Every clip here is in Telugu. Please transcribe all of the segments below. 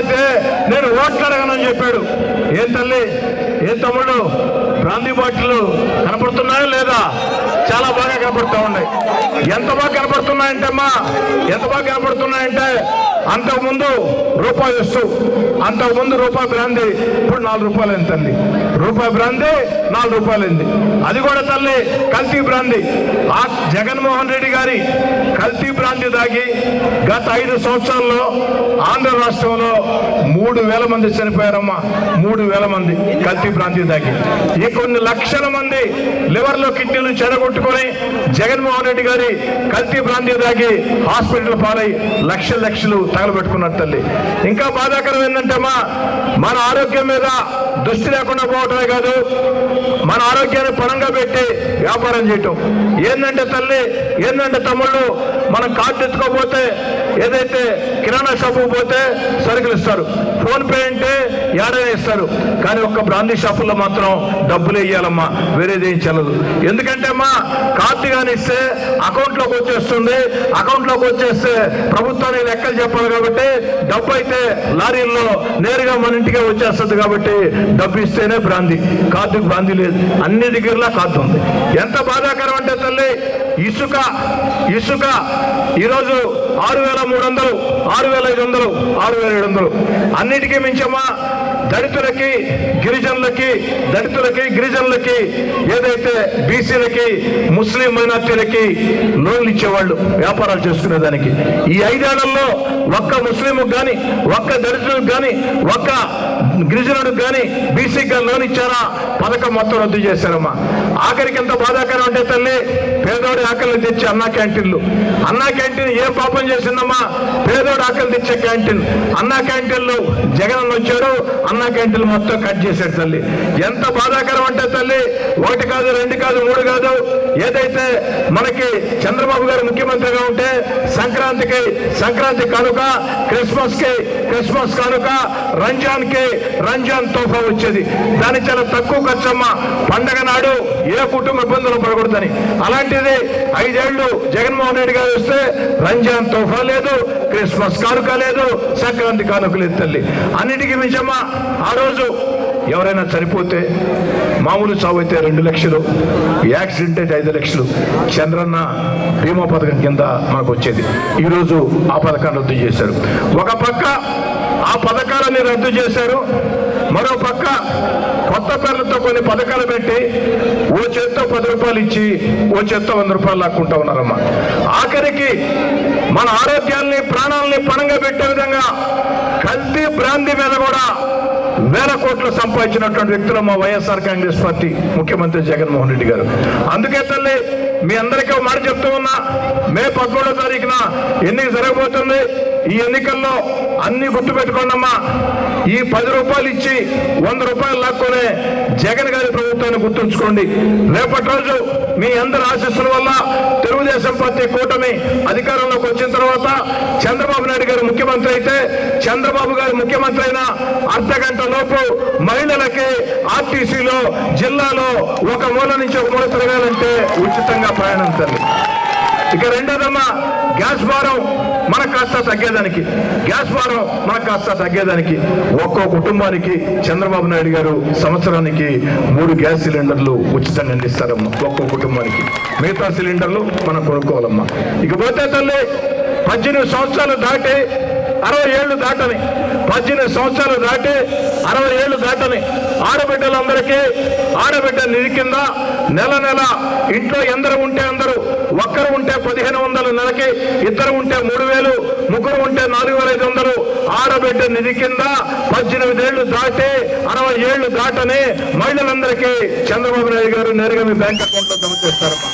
గాంధీ నేను ఓట్లు అడగనని చెప్పాడు. ఏం తల్లి? ఏం తమ్ముడు గాంధీ బాటిల్ కనపడుతున్నాయా లేదా? చాలా బాగా కనపడుతూ ఉన్నాయి. ఎంత బాగా కనపడుతున్నాయంటే అమ్మా ఎంత బాగా కనపడుతున్నాయంటే అంతకుముందు రూపాయి వస్తూ అంతకుముందు రూపాయి బ్రాంది. ఇప్పుడు నాలుగు రూపాయలు అయింది తల్లి. రూపాయి బ్రాంది నాలుగు రూపాయలు అయింది. అది కూడా తల్లి కల్తీ బ్రాంది. ఆ జగన్మోహన్ రెడ్డి గారి కల్తీ బ్రాంది దాగి గత ఐదు సంవత్సరాల్లో ఆంధ్ర రాష్ట్రంలో మూడు వేల మంది చనిపోయారమ్మా. మూడు వేల మంది కల్తీ ప్రాంతీయ దాగి. ఈ కొన్ని లక్షల మంది లివర్లో కిడ్నీలు చెడగొట్టుకొని జగన్మోహన్ రెడ్డి గారి కల్తీ ప్రాంతీయ దాగి హాస్పిటల్ పాలై లక్షల లక్షలు తగలబెట్టుకున్నారు తల్లి. ఇంకా బాధాకరం ఏంటంటే అమ్మా మన ఆరోగ్యం మీద దృష్టి లేకుండా పోవటమే కాదు మన ఆరోగ్యాన్ని పణంగా పెట్టి వ్యాపారం చేయటం. ఏంటంటే తల్లి ఏంటంటే తమ్ముళ్ళు మనం కార్డు తెచ్చుకోకపోతే ఏదైతే కిరాణా షాపుకు పోతే సరుకులు ఇస్తారు. ఫోన్ పే అంటే ఏడైనా ఇస్తారు. కానీ ఒక్క బ్రాందీ షాపుల్లో మాత్రం డబ్బులు వేయాలమ్మా వేరేది ఏం చెల్లదు. ఎందుకంటే అమ్మా కార్డు కానీ ఇస్తే అకౌంట్లోకి వచ్చేస్తుంది. అకౌంట్లోకి వచ్చేస్తే ప్రభుత్వానికి లెక్కలు చెప్పాలి కాబట్టి డబ్బు అయితే లారీల్లో నేరుగా మన ఇంటికే వచ్చేస్తుంది కాబట్టి డబ్బు ఇస్తేనే బ్రాంది. కార్డుకు బ్రాంది లేదు. అన్ని దగ్గరలా కార్డు ఉంది. ఎంత బాధాకరం అంటే తల్లి ఇసుక ఇసుక ఈరోజు ఆరు వేల మూడు వందలు ఆరు వేల ఐదు వందలు ఆరు వేల ఏడు వందలు. అన్నిటికీ మించమ్మా దళితులకి గిరిజనులకి దళితులకి గిరిజనులకి ఏదైతే బీసీలకి ముస్లిం మైనార్టీలకి లోన్లు ఇచ్చేవాళ్ళు వ్యాపారాలు చేసుకునేదానికి. ఈ ఐదేళ్ళలో ఒక్క ముస్లింకు కానీ ఒక్క దళితులకు కానీ ఒక్క గిరిజనుడికి కానీ బీసీకి కానీ లోన్ ఇచ్చారా? పథకం మొత్తం రద్దు చేశారమ్మా. ఆఖరికి ఎంత బాధాకరం అంటే తల్లి పేదోడి ఆకలిని తెచ్చి అన్నా క్యాంటీన్లు. అన్నా క్యాంటీన్ ఏ పాపం చేసిందమ్మా. పేదోడు ఆకలి తెచ్చే క్యాంటీన్. అన్నా క్యాంటీన్లు జగన్ వచ్చాడు. అన్నా క్యాంటీన్లు మొత్తం కట్ చేశాడు తల్లి. ఎంత బాధాకరం అంటే తల్లి ఒకటి కాదు రెండు కాదు మూడు కాదు. ఏదైతే మనకి చంద్రబాబు గారు ముఖ్యమంత్రిగా ఉంటే సంక్రాంతికి సంక్రాంతి కానుక క్రిస్మస్కి క్రిస్మస్ కానుక రంజాన్కి రంజాన్ తోఫా వచ్చేది. దాని చాలా తక్కువ ఖర్చమ్మ. పండగ నాడు ఏ కుటుంబ ఇబ్బందులు పడకూడదని. అలాంటిది ఐదేళ్ళు జగన్మోహన్ రెడ్డి గారు వస్తే రంజాన్ తోఫా లేదు క్రిస్మస్ కానుక లేదు సంక్రాంతి కానుక లేదు తల్లి. అన్నిటికీ నిజమా ఆ రోజు ఎవరైనా చనిపోతే మామూలు చావు అయితే రెండు లక్షలు యాక్సిడెంట్ అయితే ఐదు లక్షలు. చంద్రన్న బీమా పథకం కింద మనకు వచ్చేది. ఈరోజు ఆ పథకాన్ని రద్దు చేశారు. ఒక పక్క ఆ పథకాలని రద్దు చేశారు. మరో పక్క కొత్త పేర్లతో కొన్ని పథకాలు పెట్టి ఓ చేత్తో పది రూపాయలు ఇచ్చి ఓ చేత్తో వంద రూపాయలు లాక్కుంటా ఉన్నారమ్మా. ఆఖరికి మన ఆరోగ్యాల్ని ప్రాణాలని పణంగా పెట్టే విధంగా కల్తీ భ్రాంతి మీద కూడా వేల కోట్లు సంపాదించినటువంటి వ్యక్తులు మా వైఎస్ఆర్ కాంగ్రెస్ పార్టీ ముఖ్యమంత్రి జగన్మోహన్ రెడ్డి గారు. అందుకే తల్లి మీ అందరికీ ఒక మాట చెప్తూ ఉన్నా మే పదమూడో తారీఖున ఎన్నిక జరగబోతుంది. ఈ ఎన్నికల్లో అన్ని గుర్తుపెట్టుకోండమ్మా ఈ పది రూపాయలు ఇచ్చి వంద రూపాయలు లాక్కొనే జగన్ గారి ప్రభుత్వాన్ని గుర్తుంచుకోండి. రేపటి రోజు మీ అందరి ఆశీస్సుల వల్ల తెలుగుదేశం పార్టీ కూటమి అధికారంలోకి వచ్చిన తర్వాత చంద్రబాబు నాయుడు గారు ముఖ్యమంత్రి అయితే చంద్రబాబు గారు ముఖ్యమంత్రి అయిన అర్ధ గంట లోపు మహిళలకి ఆర్టీసీలో జిల్లాలో ఒక మూల నుంచి ఒక మూల తిరగాలంటే ఉచితంగా ప్రయాణం తల్లి. ఇక రెండోదమ్మా గ్యాస్ భారం మనకు కాస్త తగ్గేదానికి గ్యాస్ భారం మనకు కాస్త తగ్గేదానికి. ఒక్కో కుటుంబానికి చంద్రబాబు నాయుడు గారు సంవత్సరానికి మూడు గ్యాస్ సిలిండర్లు ఉచితంగా అందిస్తారమ్మా. ఒక్కో కుటుంబానికి. మిగతా సిలిండర్లు మనం కొనుక్కోవాలమ్మా. ఇకపోతే తల్లి పద్దెనిమిది సంవత్సరాలు దాటి అరవై ఏళ్ళు దాటని. పద్దెనిమిది సంవత్సరాలు దాటి అరవై ఏళ్ళు దాటని. ఆడబిడ్డలందరికీ ఆడబిడ్డ నిధి కింద నెల నెల ఇంట్లో ఎందరు ఉంటే అందరూ ఒక్కరు ఉంటే పదిహేను వందల నెలకి ఇద్దరు ఉంటే మూడు వేలు ముగ్గురు ఉంటే నాలుగు వేల ఐదు వందలు. ఆడబిడ్డ నిధి కింద పద్దెనిమిది ఏళ్ళు దాటి అరవై ఏళ్ళు దాటని మహిళలందరికీ చంద్రబాబు నాయుడు గారు నేరుగా మీ బ్యాంక్ అకౌంట్లో జమ చేస్తారమ్మా.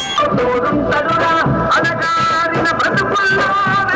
Come